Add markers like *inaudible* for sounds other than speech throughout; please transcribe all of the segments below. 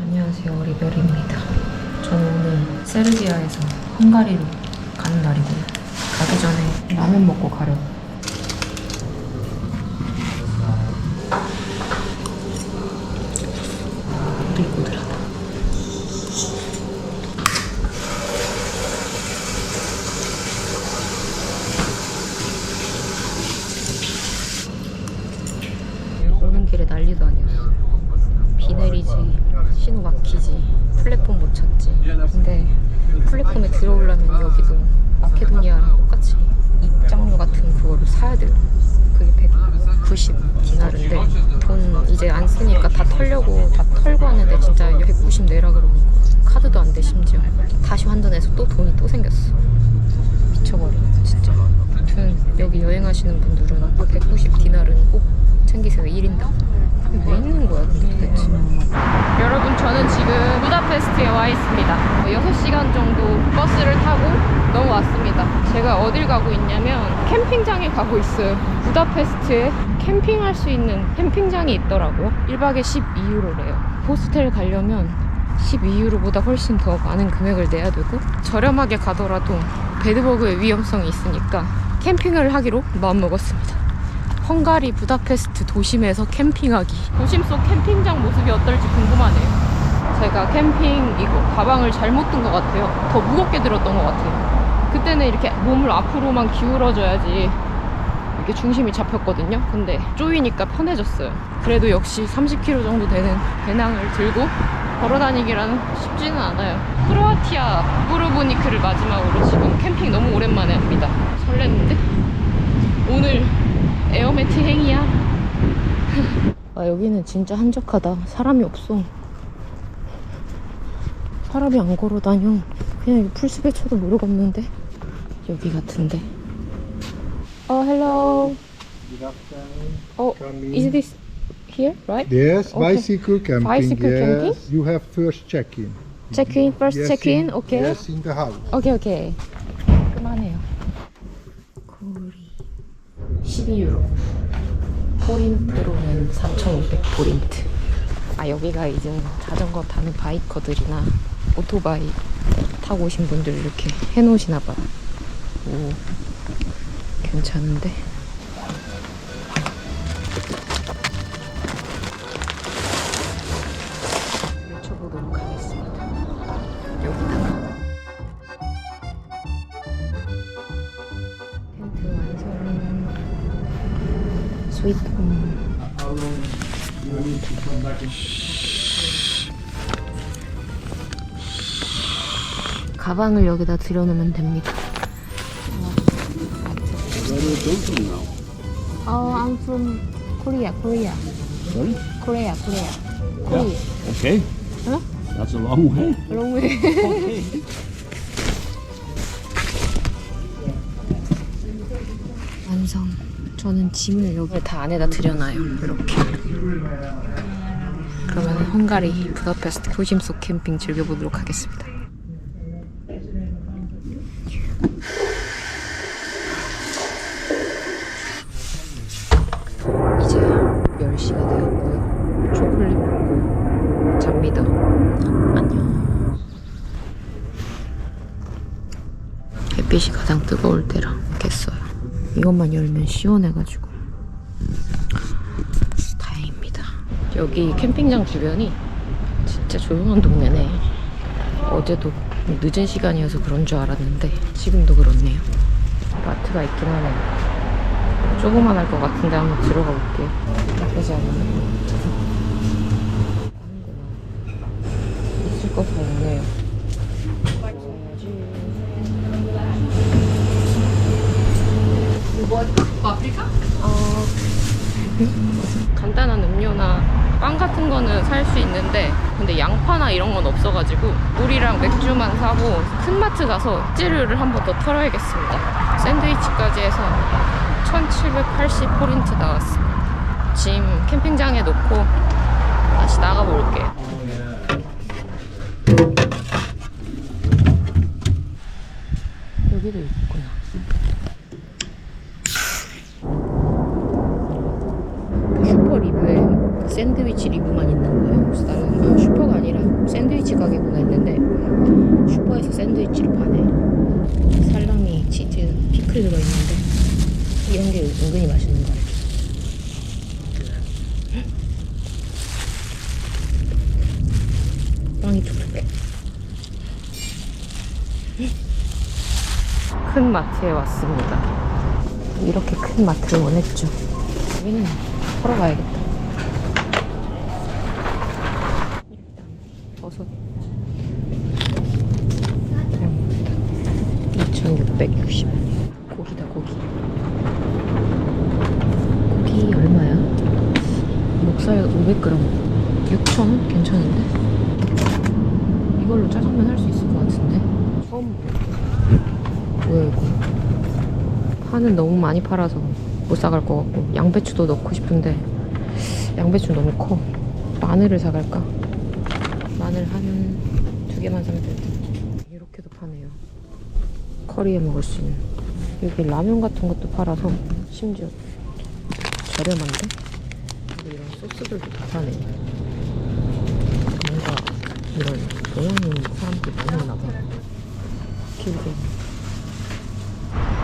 안녕하세요. 리별입니다. 저는 오늘 세르비아에서 헝가리로 가는 날이고요. 가기 전에 라면 먹고 가려고 보들보들하다 오는 길에 난리도 아니었어 비 내리지 신호 막히지 플랫폼 못 찾지 근데 플랫폼에 들어오려면 여기도 마케도니아랑 똑같이 입장료 같은 그거를 사야 돼요 그게 190 디나르인데 쓰니까 다 털려고 다 털고 왔는데 진짜 190 내라 그러고 카드도 안 돼 심지어. 다시 환전해서 또 돈이 또 생겼어. 미쳐버려 진짜. 아무튼 여기 여행하시는 분들은 190 디나르는 꼭 챙기세요. 1인당 왜 있는 거야 도대체 여러분 저는 지금 부다페스트에 와 있습니다. 6시간 정도 버스를 타고 넘어왔습니다. 제가 어딜 가고 있냐면 캠핑장에 가고 있어요. 부다페스트에 캠핑할 수 있는 캠핑장이 있더라고요. 1박에 12유로래요. 호스텔 가려면 12유로보다 훨씬 더 많은 금액을 내야 되고 저렴하게 가더라도 베드버그의 위험성이 있으니까 캠핑을 하기로 마음먹었습니다 헝가리 부다페스트 도심에서 캠핑하기. 도심 속 캠핑장 모습이 어떨지 궁금하네요. 제가 캠핑 이거 가방을 잘못 든 것 같아요. 더 무겁게 들었던 것 같아요. 그때는 이렇게 몸을 앞으로만 기울어줘야지 이렇게 중심이 잡혔거든요. 근데 쪼이니까 편해졌어요. 그래도 역시 30kg 정도 되는 배낭을 들고 걸어다니기라는 쉽지는 않아요. 크로아티아 부르보니크를 마지막으로 지금 캠핑 너무 오랜만에 합니다. 설레는데? 오늘 에어매트 행이야. 아 여기는 진짜 한적하다. 사람이 없어. 사람이 안 걸어 다녀. 그냥 이 풀숲에 쳐도 모르겠는데. 여기 같은데. 어, hello. Good afternoon. 어, in. is this here, right? Yes, Okay. bicycle camping. Bicycle yes. camping? You have first check-in. Check in, first yes, check in, in, okay. Yes, in the house. 오케이 오케이 그만해요 고리 12유로. 포린트로는 3,500 포린트. 아 여기가 이제 자전거 타는 바이커들이나 오토바이 타고 오신 분들 이렇게 해놓으시나 봐요. 오 괜찮은데 가방을 여기다 들여놓으면 됩니다 Oh, I'm from Korea, Korea. Sorry? Korea, Korea. Korea. Okay. Huh? That's a long way. Long way. Okay. 완성. 저는 짐을 여기 다 안에다 들여놔요. 이렇게. 그러면 헝가리 부다페스트 도심 속 캠핑 즐겨보도록 하겠습니다. 이제 10시가 되었고요. 초콜릿 먹고 잡니다. 안녕. 햇빛이 가장 뜨거울 때라 깼어요. 이것만 열면 시원해가지고 다행입니다. 여기 캠핑장 주변이 진짜 조용한 동네네. 어제도 늦은 시간이어서 그런 줄 알았는데 지금도 그렇네요. 마트가 있긴 하네요. 조그만 할 것 같은데 한번 들어가 볼게요. 나쁘지 않네. 있을 것 같네요. 어, 간단한 음료나 빵 같은 거는 살 수 있는데 근데 양파나 이런 건 없어가지고 물이랑 맥주만 사고 큰 마트 가서 찌르를 한 번 더 털어야겠습니다. 샌드위치까지 해서 1780 포린트 나왔습니다. 짐 캠핑장에 놓고 다시 나가볼게요. 여기도 있구나. 슈퍼 리뷰 샌드위치 리뷰만 있는 거예요. 그래서 나는 아, 슈퍼가 아니라 샌드위치 가게구나 했는데 슈퍼에서 샌드위치를 파네. 살라미, 치즈, 피클 들어있는데 이런 게 은근히 맛있는 거 알죠? 빵이 촉촉해. 큰 마트에 왔습니다. 이렇게 큰 마트를 원했죠. 여기는 걸어가야겠다. 버섯. 2,660원. 고기다, 고기. 고기 얼마야? 목살 500g. 6,000원? 괜찮은데? 이걸로 짜장면 할 수 있을 것 같은데? 처음 봐. 뭐야, 이거? 파는 너무 많이 팔아서 못 사갈 것 같고 양배추도 넣고 싶은데 양배추 너무 커 마늘을 사갈까? 마늘 한 두 개만 사면 될 듯. 커리에 먹을 수 있는 여기 라면 같은 것도 팔아서 심지어 저렴한데? 이런 소스들도 다 파네 뭔가 이런 동양 있는 사람들이 많이 오나 봐 길게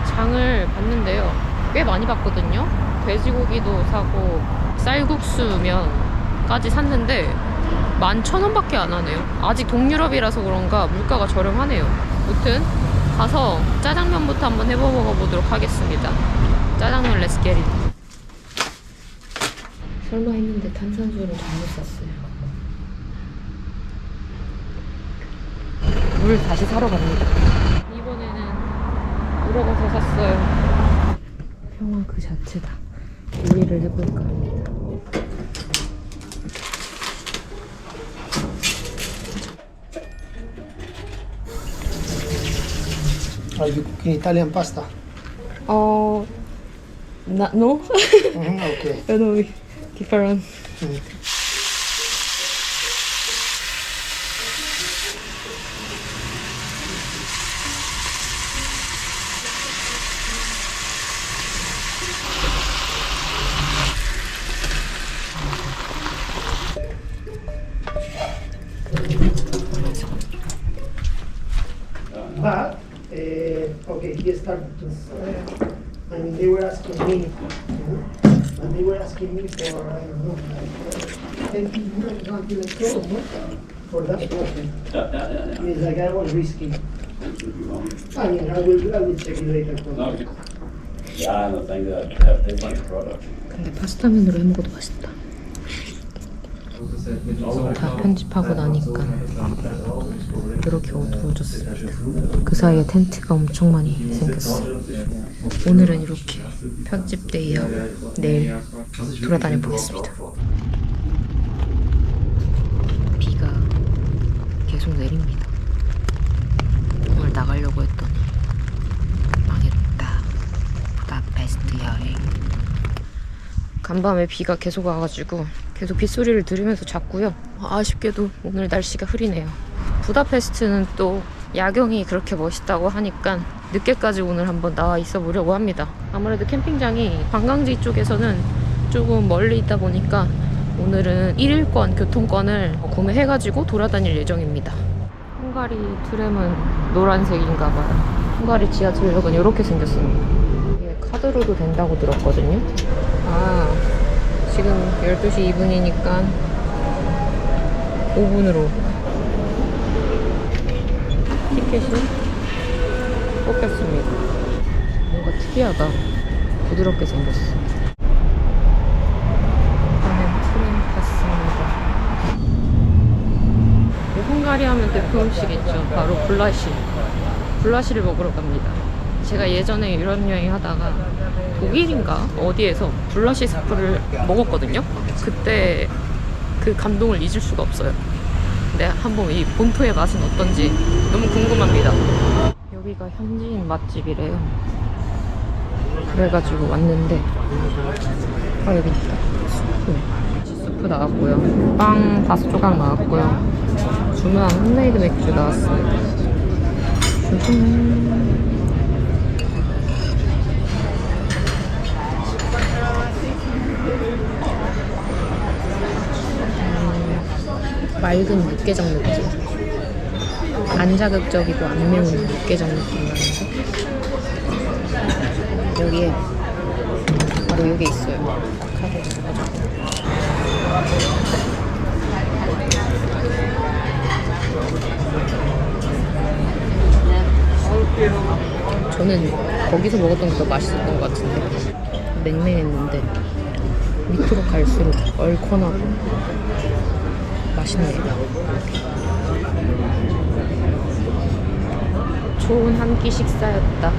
장을 봤는데요. 꽤 많이 봤거든요. 돼지고기도 사고 쌀국수면까지 샀는데 11,000원밖에 안 하네요. 아직 동유럽이라서 그런가 물가가 저렴하네요. 무튼 가서 짜장면부터 한번 해보 먹어보도록 하겠습니다. 짜장면 레스게리. 설마 했는데 탄산수를 잘못 샀어요. 물 다시 사러 갑니다. 이번에는 물어봐서 샀어요. 평화 그 자체다. 요리를 해볼까 합니다. Are you cooking Italian pasta? 어, 나, no? Mhm, okay. no, different. Mm. he started to, uh, I mean, they were asking me, you know, and they were asking me for, I don't know, like, uh, 10 people, something like that, no? For that problem. I mean, like, I was risking. I mean, I will, I will check it later. Okay. Yeah, and the thing that have they like product. 근데 파스타면으로 해 먹어도 맛있다. 다 편집하고 나니까 이렇게 어두워졌습니다. 그 사이에 텐트가 엄청 많이 생겼어. 오늘은 이렇게 편집데이하고 내일 돌아다녀 보겠습니다. 비가 계속 내립니다. 오늘 나가려고 했더니 망했다. 부다페스트 여행. 간밤에 비가 계속 와가지고 계속 빗소리를 들으면서 잤고요. 아쉽게도 오늘 날씨가 흐리네요. 부다페스트는 또 야경이 그렇게 멋있다고 하니까 늦게까지 오늘 한번 나와 있어 보려고 합니다. 아무래도 캠핑장이 관광지 쪽에서는 조금 멀리 있다 보니까 오늘은 1일권 교통권을 구매해가지고 돌아다닐 예정입니다. 헝가리 트램은 노란색인가 봐요. 헝가리 지하철역은 이렇게 생겼습니다. 이게 카드로도 된다고 들었거든요. 아, 지금 12시 2분이니까 5분으로 티켓이 뽑혔습니다. 뭔가 특이하다. 부드럽게 생겼어. 헝가리 하면 대표 음식 있죠. 바로 블라시. 블라시를 먹으러 갑니다. 제가 예전에 유럽 여행 하다가 독일인가 어디에서 블러시 스프를 먹었거든요. 그때 그 감동을 잊을 수가 없어요. 근데 한번 이 본토의 맛은 어떤지 너무 궁금합니다. 여기가 현지인 맛집이래요. 그래가지고 왔는데 아 여기 있다. 수프. 수프 나왔고요. 빵 다섯 조각 나왔고요. 주문한 홈메이드 맥주 나왔습니다. 짜잔. 맑은 육개장 느낌. 안 자극적이고 안 매운 육개장 느낌 나는데 여기에 바로 여기 있어요. 있어가지고. 저는 거기서 먹었던 게 더 맛있었던 것 같은데 맹맹했는데 밑으로 갈수록 얼큰하고 맛있네요. 좋은 한 끼 식사였다.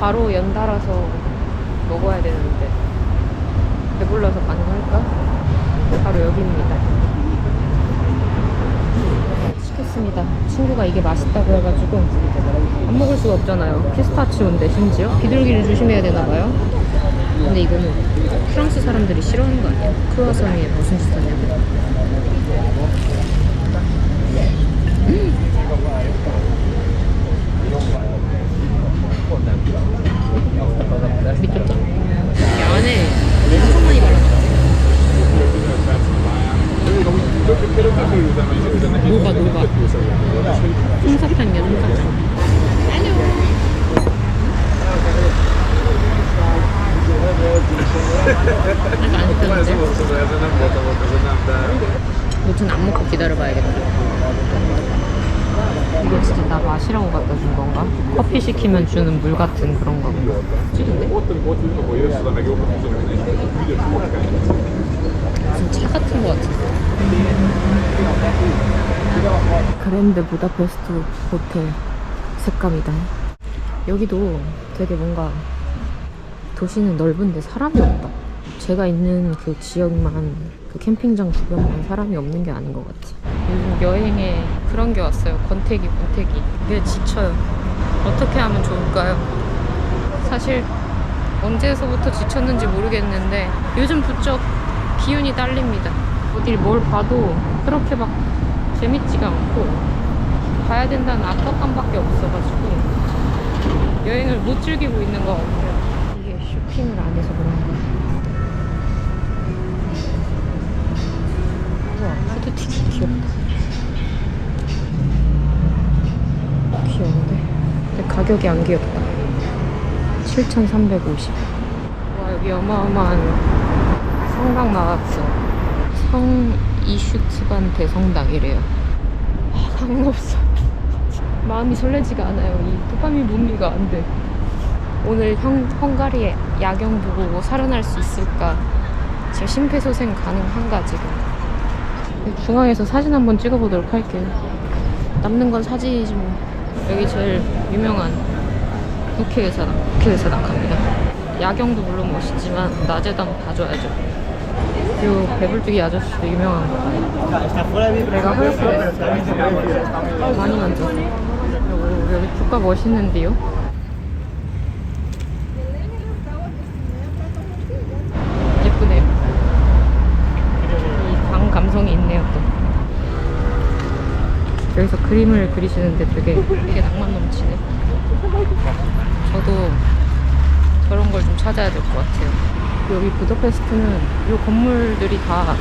바로 연달아서 먹어야 되는데 배불러서 가능할까? 바로 여기입니다. 시켰습니다. 친구가 이게 맛있다고 해가지고 안 먹을 수가 없잖아요. 피스타치오인데 심지어 비둘기를 조심해야 되나 봐요. 근데 이거는 프랑스 사람들이 싫어하는 거 아니야? 크루아상에 무슨 짓 하냐고. 미쳤죠? 이 안에 엄청 많이 발랐어. 녹아 녹아. 솜사탕이야 솜사탕. 아직 안 익혔는데? 무튼 안 먹고 기다려봐야겠다. 이거 진짜 나 마시라고 갖다 준 건가? 커피 시키면 주는 물 같은 그런 건가? 찌른데? 무슨 차 같은 거 같아. 그랜드 부다페스트 호텔 색감이다. 여기도 되게 뭔가 도시는 넓은데 사람이 없다. 제가 있는 그 지역만 그 캠핑장 주변만 사람이 없는 게 아닌 것 같아. 요즘 여행에 그런 게 왔어요. 권태기, 권태기. 이게 지쳐요. 어떻게 하면 좋을까요? 사실 언제서부터 지쳤는지 모르겠는데 요즘 부쩍 기운이 딸립니다. 어딜 뭘 봐도 그렇게 막 재밌지가 않고 가야 된다는 압박감밖에 없어가지고 여행을 못 즐기고 있는 것 같아요. 이게 쇼핑을 안 해서 그런가. 우와, 후드티도 귀엽다. 귀여운데? 가격이 안 귀엽다. 7,350. 와, 여기 어마어마한 성당 나왔어. 성 이슈트반 대성당이래요. 아, 상관없어. *laughs* 마음이 설레지가 않아요. 이 도파민 분비가 안 돼. 오늘 형, 헝가리의 야경 보고 살아날 수 있을까? 지금 심폐소생 가능한가 지금? 중앙에서 사진 한번 찍어보도록 할게요. 남는 건 사진이지 뭐. 여기 제일 유명한 국회의사당, 국회의사당 갑니다. 야경도 물론 멋있지만 낮에도 봐줘야죠. 그리고 배불뚝이 아저씨도 유명한 거. 내가 헐크 많이. 그리고 여기 국가 멋있는데요? 이 방 감성이 있네요 또. 여기서 그림을 그리시는데 되게 되게 낭만 넘치네. 저도 저런 걸 좀 찾아야 될 것 같아요. 여기 부다페스트는 이 건물들이 다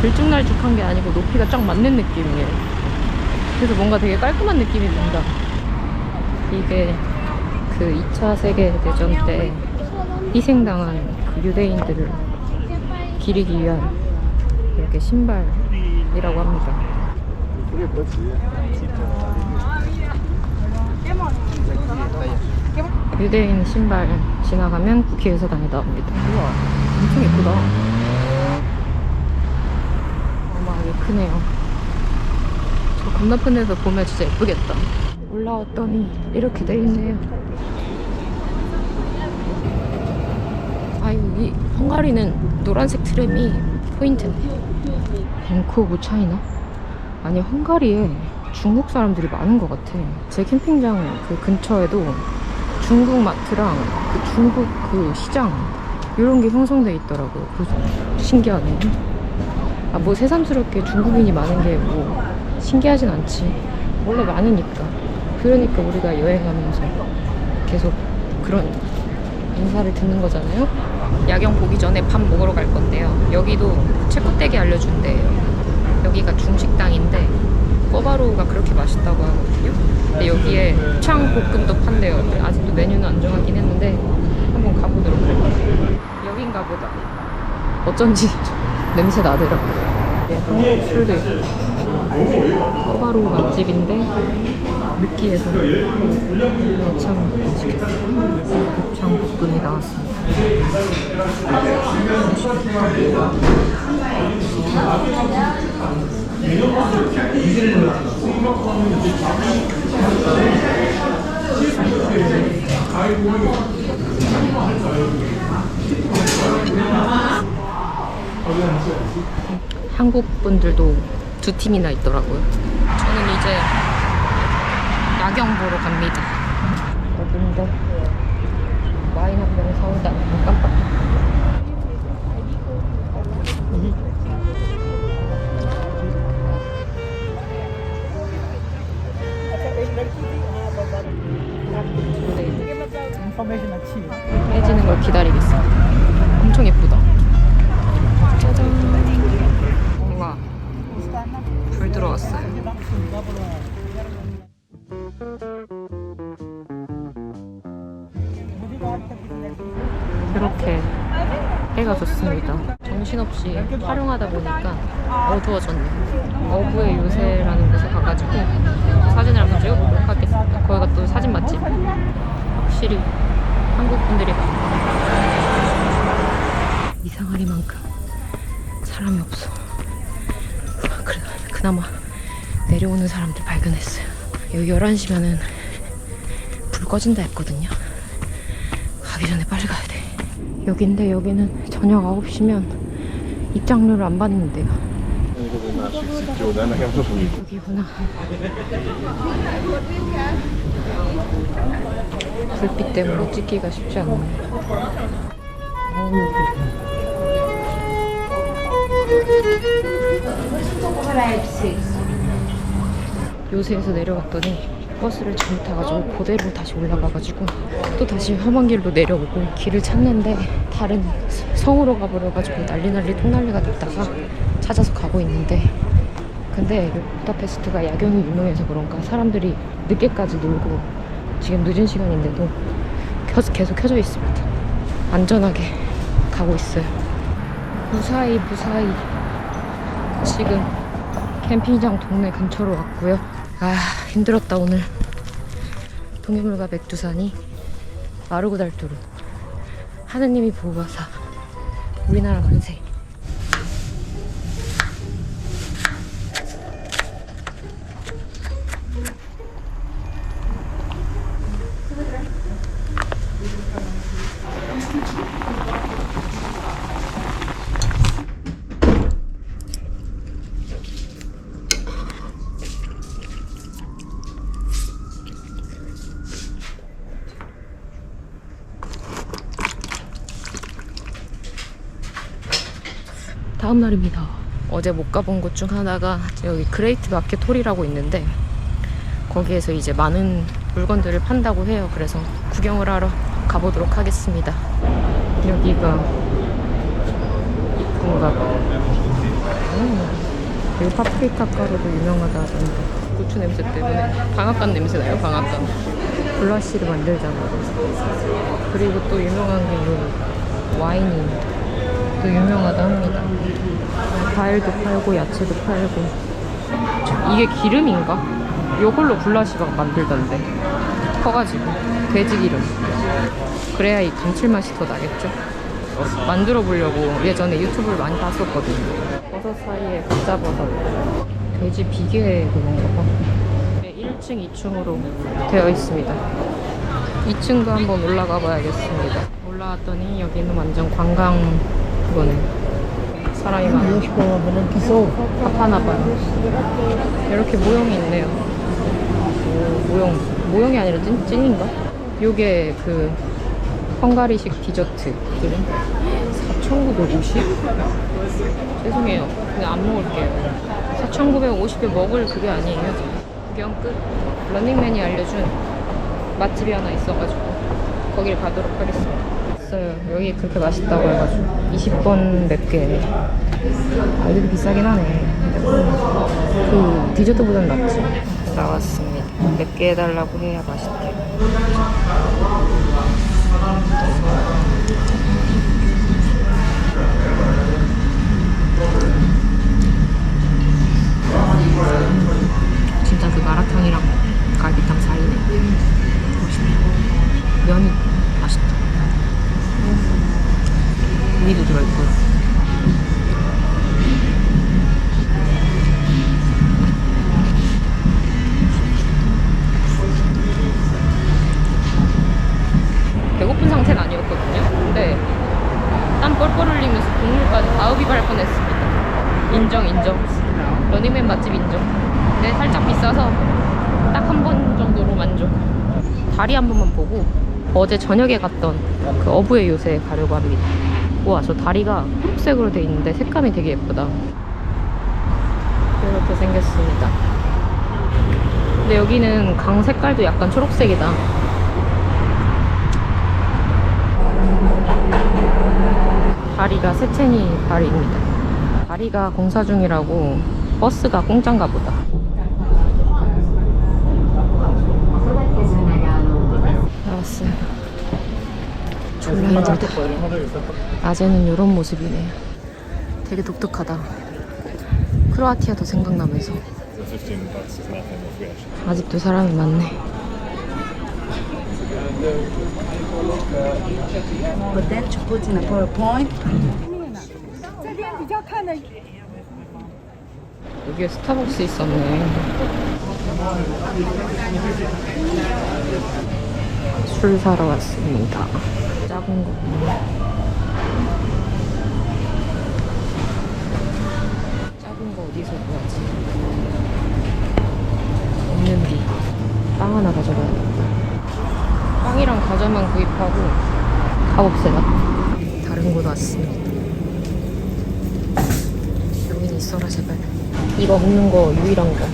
들쭉날쭉한 게 아니고 높이가 쫙 맞는 느낌이에요. 그래서 뭔가 되게 깔끔한 느낌이 든다. 이게 그 2차 세계대전 때 희생당한 그 유대인들을 기리기 위한 이렇게 신발이라고 합니다. 유대인 신발 지나가면 국회의사당이 나옵니다. 우와, 엄청 예쁘다. 어마하게 크네요. 저 건너편 에서 보면 진짜 예쁘겠다. 올라왔더니 이렇게 돼 있네요. 아유, 이 헝가리는 노란색 트램이 포인트네. 밴쿠버 차이나? 아니, 헝가리에 중국 사람들이 많은 것 같아. 제 캠핑장 그 근처에도 중국 마트랑 그 중국 그 시장 이런 게 형성돼 있더라고요. 그래서 신기하네. 아, 뭐 새삼스럽게 중국인이 많은 게 뭐 신기하진 않지. 원래 많으니까. 그러니까 우리가 여행하면서 계속 그런 인사를 듣는 거잖아요. 야경 보기 전에 밥 먹으러 갈 건데요. 여기도 체코떼기 알려준대요. 여기가 중식당인데 꿔바로우가 그렇게 맛있다고 하거든요. 근데 여기에 창볶음도 판대요. 아직도 메뉴는 안 정하긴 했는데 한번 가보도록 할게요. 여긴가 보다. 어쩐지 *laughs* 냄새 나더라고요. 예, 술도 있고 꿔바로우 맛집인데 느끼해서 어, 참 맛있겠어요. 곱창볶음이 나왔습니다. 한국 분들도 두 팀이나 있더라고요. 저는 이제 야경 보러 갑니다. 여긴데 와인 한 병 사온다. 깜빡. 해지는 걸 기다리겠어. 엄청 예쁘다. 짜잔. 와, 불 들어왔어요. 이렇게 해가 좋습니다. 정신없이 촬영하다 보니까 어두워졌네. 어부의 요새라는 곳에 가가지고 사진을 한번 찍어보도록 하겠습니다. 거기가 또 사진 맛집. 확실히 한국 분들이 많아. 이상하리만큼 사람이 없어. 그래, 그나마 내려오는 사람들 발견했어요. 여기 11시면은 불 꺼진다 했거든요. 가기 전에 빨리 가야 돼. 여긴데 여기는 저녁 9시면 입장료를 안 받는데요. 여기구나. 불빛 때문에 찍기가 쉽지 않네. 요새에서 내려갔더니 버스를 잘못 타가지고 그대로 다시 올라가가지고 또 다시 험한 길로 내려오고 길을 찾는데 다른 성으로 가버려가지고 난리 난리 통난리가 났다가 찾아서 가고 있는데 근데 부다페스트가 야경이 유명해서 그런가 사람들이 늦게까지 놀고 지금 늦은 시간인데도 켜- 계속 켜져 있습니다. 안전하게 가고 있어요. 무사히 무사히 지금 캠핑장 동네 근처로 왔고요. 아 힘들었다 오늘. 동해물과 백두산이 마르고 닳도록 하느님이 보호하사 우리나라 만세. 다음 날입니다. 어제 못 가본 곳 중 하나가 여기 그레이트 마켓 홀이라고 있는데 거기에서 이제 많은 물건들을 판다고 해요. 그래서 구경을 하러 가보도록 하겠습니다. 여기가 입구인가 봐. 음, 여기 파프리카 가루도 유명하다 하던데 고추 냄새 때문에 방앗간 냄새 나요, 방앗간. 블라시를 만들잖아요. 그리고 또 유명한 게 여기 와인이 또 유명하다 합니다. 과일도 팔고 야채도 팔고. 이게 기름인가? 요걸로 굴라시가 만들던데. 커가지고. 돼지 기름. 그래야 이 감칠맛이 더 나겠죠? 만들어 보려고 예전에 유튜브를 많이 봤었거든요. 버섯 사이에 가짜버섯. 돼지 비계 그런가 봐. 1층, 2층으로 되어 있습니다. 2층도 한번 올라가 봐야겠습니다. 올라왔더니 여기는 완전 관광 그거네 사람이 많아 파파나 봐요. 이렇게 모형이 있네요. 오, 모형. 모형이 아니라 찐, 찐인가? 요게 그 헝가리식 디저트. 그래? 4,950? 죄송해요. 그냥 안 먹을게요. 4,950에 먹을 그게 아니에요. 구경 끝. 런닝맨이 알려준 맛집이 하나 있어가지고 거길 가도록 하겠습니다. 있어요. 여기 그렇게 맛있다고 해가지고 20번 몇 개. 아, 여기도 비싸긴 하네. 그 디저트보다는 낫지. 나왔습니다. 몇 개 해달라고 해야 맛있대. 진짜 그 마라탕이랑 갈비탕 사이네. 면이 맛있다. 고기도 들어있고. 배고픈 상태는 아니었거든요. 근데 땀 뻘뻘 흘리면서 국물까지 다 흡입할 뻔했습니다. 인정, 인정. 러닝맨 맛집 인정. 근데 살짝 비싸서 딱 한 번 정도로 만족. 다리 한 번만 보고 어제 저녁에 갔던 그 어부의 요새에 가려고 합니다. 우와, 저 다리가 초록색으로 돼 있는데 색감이 되게 예쁘다. 이렇게 생겼습니다. 근데 여기는 강 색깔도 약간 초록색이다. 다리가 세첸이 다리입니다. 다리가 공사 중이라고 버스가 공짜인가 보다. 나왔어요. 졸라들 낮에는 이런 모습이네. 되게 독특하다. 크로아티아도 생각나면서. 아직도 사람이 많네. 여기에 스타벅스 있었네. 술 사러 왔습니다. 작은 거. 작은 거 어디서 구하지? 없는디. 빵 하나 가져가야겠다. 빵이랑 과자만 구입하고 가봅시다. 다른 곳 왔습니다. 여긴 있어라 제발. 이거 먹는 거 유일한 거.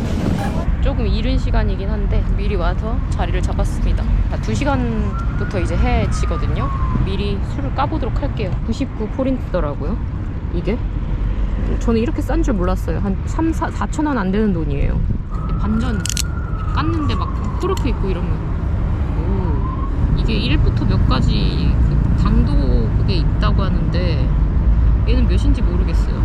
조금 이른 시간이긴 한데 미리 와서 자리를 잡았습니다. 아, 2시간부터 이제 해 지거든요. 미리 술을 까보도록 할게요. 99 포린트더라고요. 이게? 저는 이렇게 싼 줄 몰랐어요. 한 3, 4, 4천 원 안 되는 돈이에요. 반전 깠는데 막 코르크 있고 이러면 오, 이게 1부터 몇 가지 그 당도 그게 있다고 하는데 얘는 몇인지 모르겠어요.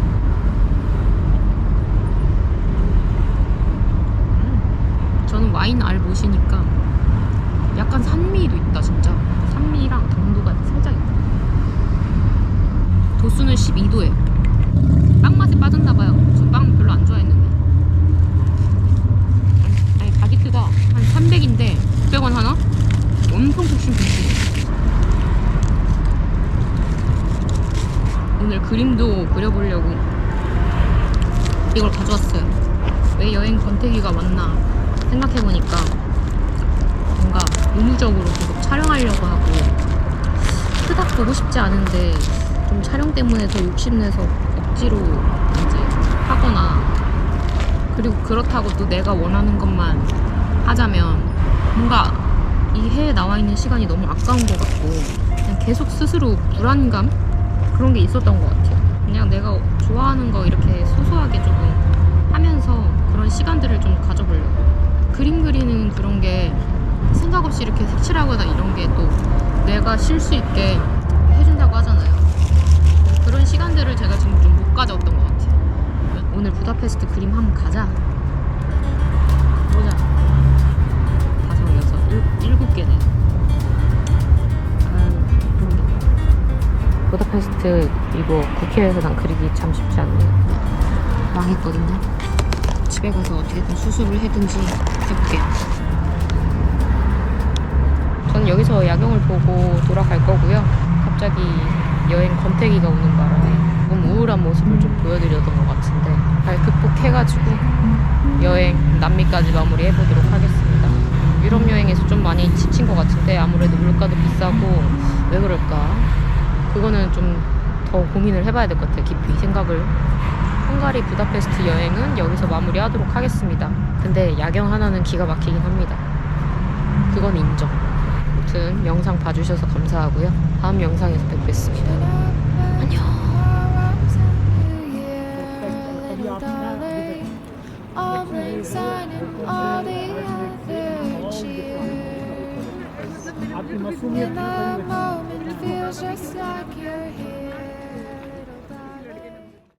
저는 와인 알 못이니까 약간 산미도 있다 진짜. 산미랑 당도가 살짝 있다. 도수는 12도예요 빵 맛에 빠졌나봐요. 저 빵 별로 안 좋아했는데. 아니 바게트가 한 300인데 600원 하나? 엄청 푹신푹신. 오늘 그림도 그려보려고 이걸 가져왔어요. 왜 여행 권태기가 왔나 생각해보니까 의무적으로 계속 촬영하려고 하고 그닥 보고 싶지 않은데 좀 촬영 때문에 더 욕심내서 억지로 이제 하거나 그리고 그렇다고 또 내가 원하는 것만 하자면 뭔가 이 해에 나와 있는 시간이 너무 아까운 것 같고 그냥 계속 스스로 불안감 그런 게 있었던 것 같아요. 그냥 내가 좋아하는 거 이렇게 소소하게 조금 하면서 그런 시간들을 좀 가져보려고. 그림 그리는 그런 게 생각 없이 이렇게 색칠하거나 이런 게 또 내가 쉴 수 있게 해준다고 하잖아요. 그런 시간들을 제가 지금 좀 못 가져왔던 것 같아요. 오늘 부다페스트 그림 한번 가자. 보자. 다섯, 여섯, 일, 일곱 개네. 아유, 부다페스트 이거 국회에서 난 그리기 참 쉽지 않네요. 망했거든요. 집에 가서 어떻게든 수습을 해든지 해볼게요. 저는 여기서 야경을 보고 돌아갈 거고요. 갑자기 여행 권태기가 오는 바람에 너무 우울한 모습을 좀 보여드렸던 것 같은데 잘 극복해가지고 여행 남미까지 마무리해보도록 하겠습니다. 유럽 여행에서 좀 많이 지친 것 같은데 아무래도 물가도 비싸고 왜 그럴까? 그거는 좀 더 고민을 해봐야 될 것 같아요. 깊이 생각을 헝가리 부다페스트 여행은 여기서 마무리하도록 하겠습니다. 근데 야경 하나는 기가 막히긴 합니다. 그건 인정. 아무튼 영상 봐주셔서 감사하고요. 다음 영상에서 뵙겠습니다. 안녕. In that moment feels just like you're here